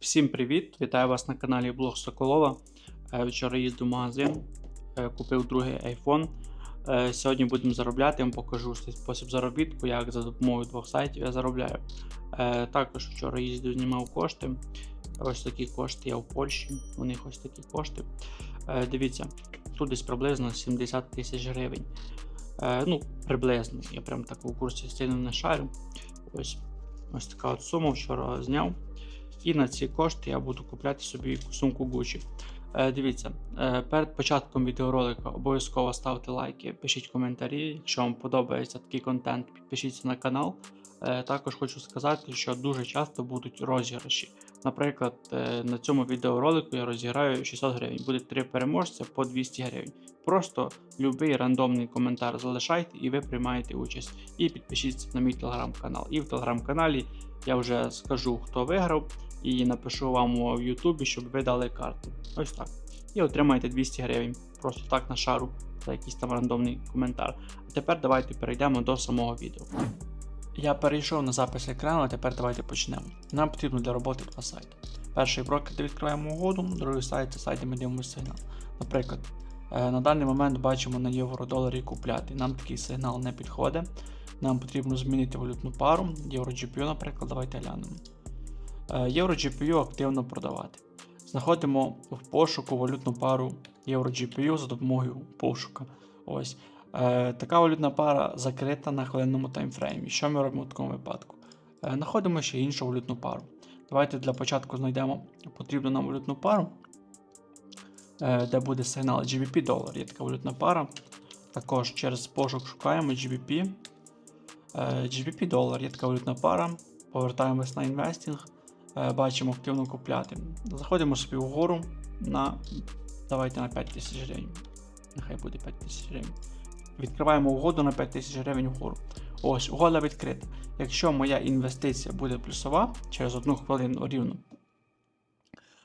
Всім привіт! Вітаю вас на каналі Блог Соколова. Е, Вчора їздив в магазин, е, купив другий iPhone. Е, Сьогодні будемо заробляти, я вам покажу спосіб заробітку, як за допомогою двох сайтів я заробляю. Також вчора їздив, знімав кошти. Ось такі кошти я в Польщі. У них ось такі кошти. Дивіться, тут десь приблизно 70 тисяч гривень. Ну, приблизно. Я прям так у курсі сильно не шарю. Ось, ось така от сума вчора зняв. І на ці кошти я буду купляти собі сумку Gucci. Е, дивіться, е, перед початком відеоролика обов'язково ставте лайки, пишіть коментарі. Якщо вам подобається такий контент, підпишіться на канал. Е, також хочу сказати, що дуже часто будуть розіграші. Наприклад, на цьому відеоролику я розіграю 600 гривень. Буде три переможця по 200 гривень. Просто будь-який рандомний коментар залишайте і ви приймаєте участь. І підпишіться на мій телеграм-канал. І в телеграм-каналі я вже скажу, хто виграв, і напишу вам в Ютубі, щоб ви дали карту. Ось так. І отримаєте 200 гривень. Просто так на шару за якийсь там рандомний коментар. А тепер давайте перейдемо до самого відео. Я перейшов на запис екрану, а тепер давайте почнемо. Нам потрібно для роботи два сайти. Перший брокер, де відкриваємо угоду, другий сайт це сайт, де ми дивимося сигнал. Наприклад, е, на даний момент бачимо на євро-доларі купляти. Нам такий сигнал не підходить. Нам потрібно змінити валютну пару. Євро GPU, наприклад, давайте глянемо. Е, Євро GPU активно продавати. Знаходимо в пошуку валютну пару Євро GPU за допомогою пошука. Ось. Е, така валютна пара закрита на хвилинному таймфреймі. Що ми робимо в такому випадку? Е, знаходимо ще іншу валютну пару. Давайте для початку знайдемо потрібну нам валютну пару, е, де буде сигнал GBP долар. Є така валютна пара. Також через пошук шукаємо GBP. Е, GBP долар є така валютна пара. Повертаємось на інвестінг. Е, бачимо активно купляти. Заходимо собі вгору на. Давайте на 5000 гривень. Нехай буде 5000 гривень. Відкриваємо угоду на 5000 гривень вгору. Ось, угода відкрита. Якщо моя інвестиція буде плюсова через одну хвилину рівно,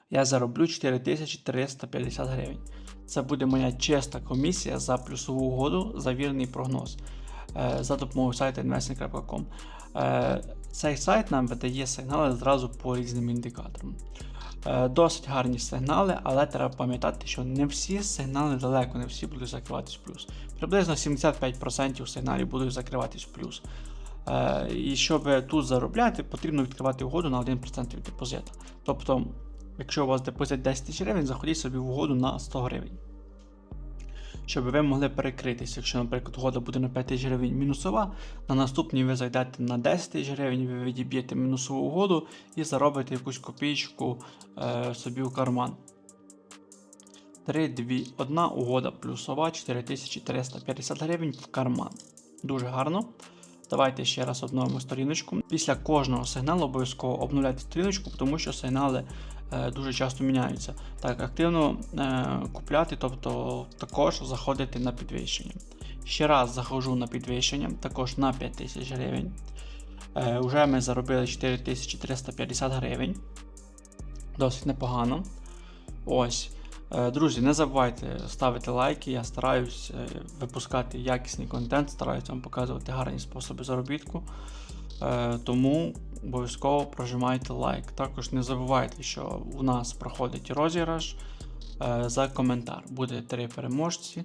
я зароблю 4350 гривень. Це буде моя чиста комісія за плюсову угоду за вірний прогноз е, за допомогою сайту investing.com. Цей сайт нам видає сигнали зразу по різним індикаторам. Е, Досить гарні сигнали, але треба пам'ятати, що не всі сигнали далеко, не всі будуть закриватись в плюс. Приблизно 75% сигналів будуть закриватись в плюс. Е, І щоб тут заробляти, потрібно відкривати угоду на 1% від депозиту. Тобто, якщо у вас депозит 10 тисяч гривень, заходіть собі в угоду на 100 гривень. Щоб ви могли перекритися, якщо, наприклад, угода буде на 5 тисяч гривень мінусова, на наступній ви зайдете на 10 тисяч гривень, ви відіб'єте мінусову угоду і заробите якусь копійку е, собі в карман. 3, 2, 1 угода плюсова 4350 гривень в карман. Дуже гарно. Давайте ще раз обновимо сторіночку. Після кожного сигналу обов'язково обновляйте сторіночку, тому що сигнали е, дуже часто міняються. Так, активно е, купляти, тобто також заходити на підвищення. Ще раз заходжу на підвищення, також на 5000 гривень. Е, Уже ми заробили 4350 гривень. Досить непогано. Ось. Е, Друзі, не забувайте ставити лайки. Я стараюсь е, випускати якісний контент, стараюсь вам показувати гарні способи заробітку. Е, Тому обов'язково прожимайте лайк. Також не забувайте, що у нас проходить розіграш за коментар. Буде три переможці.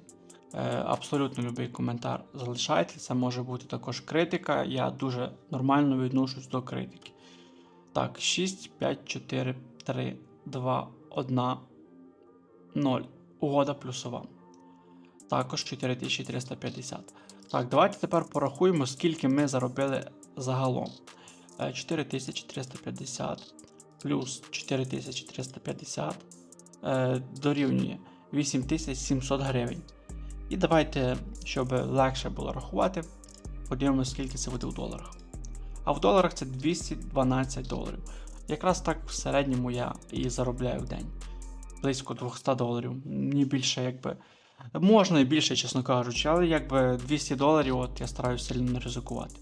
Абсолютно будь-який коментар залишайте. Це може бути також критика. Я дуже нормально відношусь до критики. Так, 6, 5, 4, 3, 2, 1. 0. Угода плюсова. Також 4350. Так, давайте тепер порахуємо, скільки ми заробили загалом. Е, 4350 плюс 4350 е, дорівнює 8700 гривень. І давайте, щоб легше було рахувати, подивимося, скільки це буде в доларах. А в доларах це 212 доларів. Якраз так в середньому я і заробляю в день близько 200 доларів. Ні більше, якби. Можна і більше, чесно кажучи, але якби 200 доларів от я стараюся сильно не ризикувати.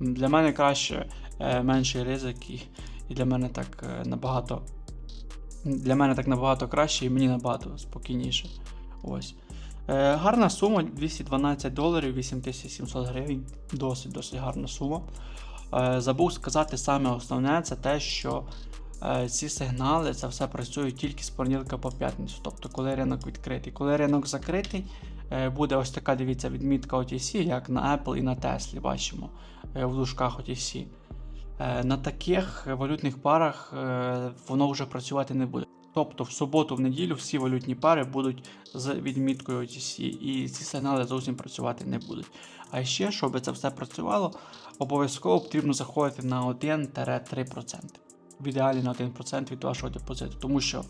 Для мене краще е, менший ризик, і, і для мене так е, набагато. Для мене так набагато краще і мені набагато спокійніше. Ось. Е, гарна сума 212 доларів, 8700 гривень. Досить досить гарна сума. Забув сказати саме основне, це те, що ці сигнали це все працює тільки з понеділка по п'ятницю, тобто коли ринок відкритий. Коли ринок закритий, е, буде ось така, дивіться, відмітка OTC, як на Apple і на Tesla, бачимо е, в дужках OTC. Е, На таких валютних парах е, воно вже працювати не буде. Тобто в суботу, в неділю всі валютні пари будуть з відміткою OTC, і ці сигнали зовсім працювати не будуть. А ще, щоб це все працювало, обов'язково потрібно заходити на 1-3%. В ідеалі на 1% від вашого депозиту, тому що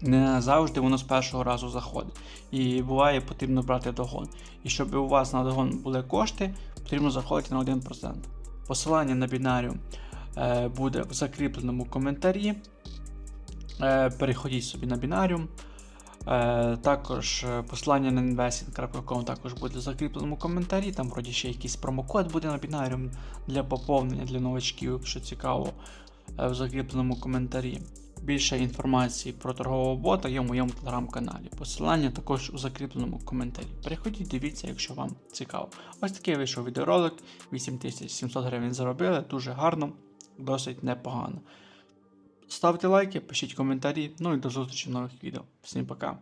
не завжди воно з першого разу заходить. І буває, потрібно брати догон. І щоб у вас на догон були кошти, потрібно заходити на 1%. Посилання на бінаріум е, буде в закріпленому коментарі. Е, переходіть собі на бінаріум. Е, також посилання на investing.com також буде в закріпленому коментарі. Там вроді ще якийсь промокод буде на бінаріум для поповнення для новачків, що цікаво, в закріпленому коментарі. Більше інформації про торгового бота є в моєму телеграм-каналі. Посилання також у закріпленому коментарі. Переходіть, дивіться, якщо вам цікаво. Ось такий вийшов відеоролик. 8700 гривень заробили, дуже гарно, досить непогано. Ставте лайки, пишіть коментарі, ну і до зустрічі в нових відео. Всім пока.